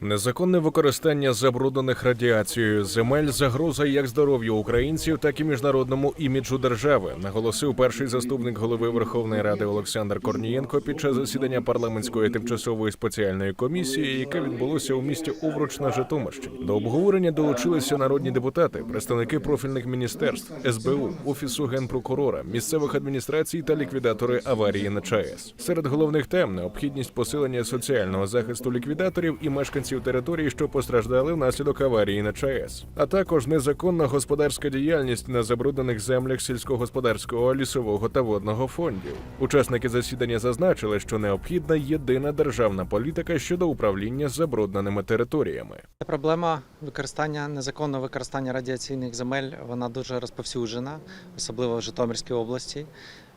Незаконне використання забруднених радіацією земель загроза як здоров'ю українців, так і міжнародному іміджу держави, наголосив перший заступник голови Верховної Ради Олександр Корнієнко під час засідання парламентської тимчасової спеціальної комісії, яке відбулося у місті Овруч на Житомирщині. До обговорення долучилися народні депутати, представники профільних міністерств, СБУ, офісу генпрокурора, місцевих адміністрацій та ліквідатори аварії на ЧАЕС. Серед головних тем необхідність посилення соціального захисту ліквідаторів і мешканців території, що постраждали внаслідок аварії на ЧАЕС, а також незаконна господарська діяльність на забруднених землях сільськогосподарського, лісового та водного фондів. Учасники засідання зазначили, що необхідна єдина державна політика щодо управління забрудненими територіями. Проблема використання незаконного використання радіаційних земель вона дуже розповсюджена, особливо в Житомирській області.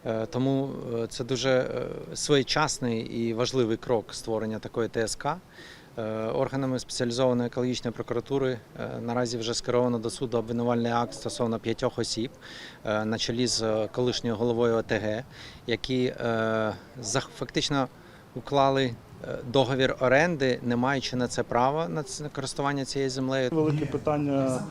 Е, Тому е, це дуже е, своєчасний і важливий крок створення такої ТСК. Е, Органами спеціалізованої екологічної прокуратури е, наразі вже скеровано до суду обвинувальний акт стосовно п'ятьох осіб е, на чолі з колишньою головою ОТГ, які фактично уклали договір оренди, не маючи на це права на користування цією землею. Велике питання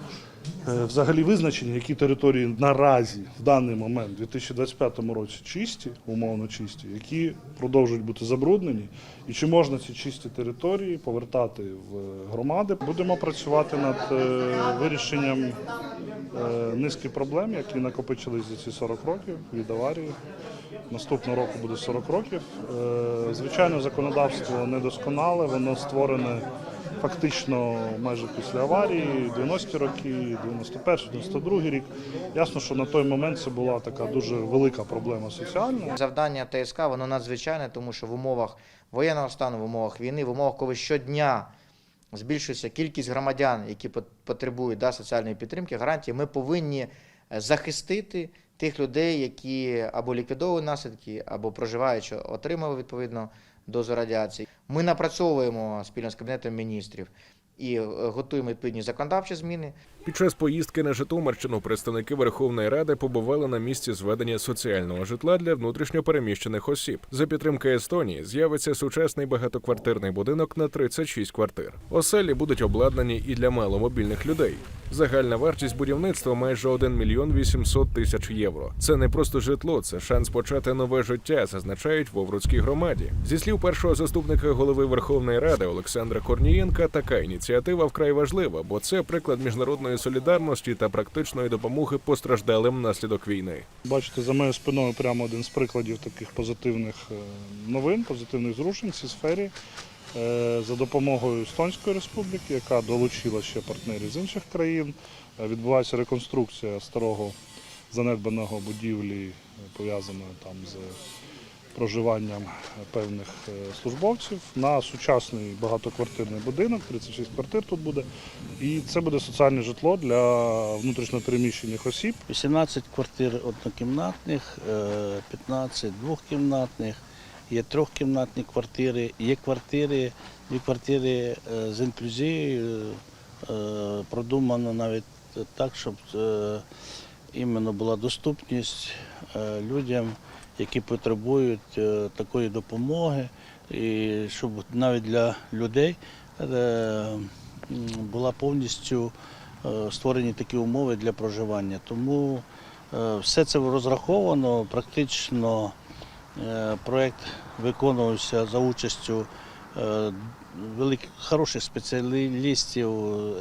е, взагалі визначення, які території наразі в даний момент, у 2025 році чисті, умовно чисті, які продовжують бути забруднені, і чи можна ці чисті території повертати в громади. Будемо працювати над е, вирішенням е, низки проблем, які накопичились за ці 40 років від аварії. Наступного року буде 40 років. Е, Звичайно, законодавство недосконале, воно створене фактично майже після аварії, 90-ті роки, 91-92 рік. Ясно, що на той момент це була така дуже велика проблема соціальна. Завдання ТСК воно надзвичайне, тому що в умовах воєнного стану, в умовах війни, в умовах, коли щодня збільшується кількість громадян, які пот- потребують да, соціальної підтримки, гарантії, ми повинні е, захистити тих людей, які або ліквідовують наслідки, або проживаючи, отримали відповідно дозу радіації. Ми напрацьовуємо спільно з кабінетом міністрів і е, готуємо відповідні законодавчі зміни. Під час поїздки на Житомирщину представники Верховної Ради побували на місці зведення соціального житла для внутрішньопереміщених осіб. За підтримки Естонії з'явиться сучасний багатоквартирний будинок на 36 квартир. Оселі будуть обладнані і для маломобільних людей. Загальна вартість будівництва майже 1 мільйон 800 тисяч євро. Це не просто житло, це шанс почати нове життя, зазначають в Овруцькій громаді. Зі слів першого заступника голови Верховної Ради Олександра Корнієнка, така ініціатива вкрай важлива, бо це приклад міжнародної солідарності та практичної допомоги постраждалим внаслідок війни. Бачите, за моєю спиною прямо один з прикладів таких позитивних е, новин, позитивних зрушень в цій сфері. Е, За допомогою Естонської республіки, яка долучила ще партнерів з інших країн, е, відбувається реконструкція старого занедбаного будівлі, е, пов'язаної там з проживанням певних службовців на сучасний багатоквартирний будинок, 36 квартир тут буде. І це буде соціальне житло для внутрішньопереміщених осіб. 18 квартир однокімнатних, е, 15 двохкімнатних, є трьохкімнатні квартири, є квартири, дві квартири е, з інклюзією, е, продумано навіть так, щоб е, іменно була доступність людям, які потребують такої допомоги, і щоб навіть для людей була повністю створені такі умови для проживання. Тому все це розраховано. Практично проєкт виконувався за участю е, великих хороших спеціалістів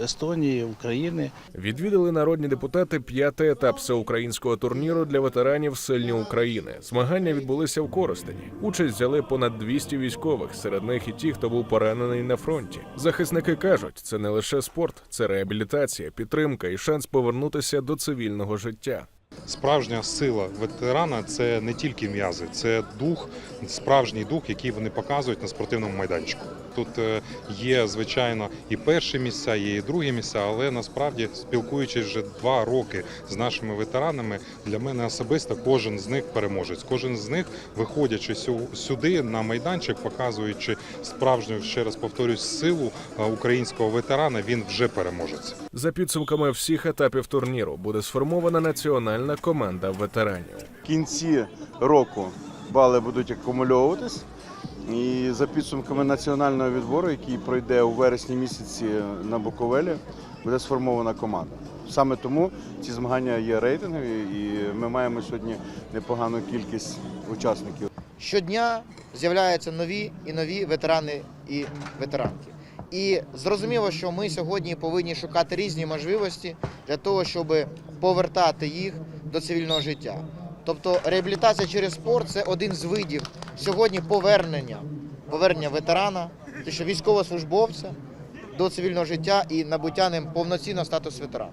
Естонії, України. Відвідали народні депутати п'ятий етап всеукраїнського турніру для ветеранів Сильні України. Змагання відбулися в Коростені. Участь взяли понад 200 військових, серед них і ті, хто був поранений на фронті. Захисники кажуть, це не лише спорт, це реабілітація, підтримка і шанс повернутися до цивільного життя. Справжня сила ветерана це не тільки м'язи, це дух, справжній дух, який вони показують на спортивному майданчику. Тут е, є звичайно і перші місця, є і другі місця, але насправді спілкуючись вже два роки з нашими ветеранами, для мене особисто кожен з них переможець. Кожен з них, виходячи сю- сюди на майданчик, показуючи справжню ще раз повторюсь, силу е, українського ветерана, він вже переможець. За підсумками всіх етапів турніру буде сформована національна команда ветеранів. в кінці року бали будуть акумульовуватись, І за підсумками національного відбору, який пройде у вересні місяці на Буковелі, буде сформована команда. Саме тому ці змагання є рейтингові, і ми маємо сьогодні непогану кількість учасників. Щодня з'являються нові і нові ветерани і ветеранки. І зрозуміло, що ми сьогодні повинні шукати різні можливості для того, щоб повертати їх до цивільного життя. Тобто реабілітація через спорт це один з видів сьогодні повернення, повернення ветерана, що військовослужбовця до цивільного життя і набуття ним повноцінного статусу ветерана.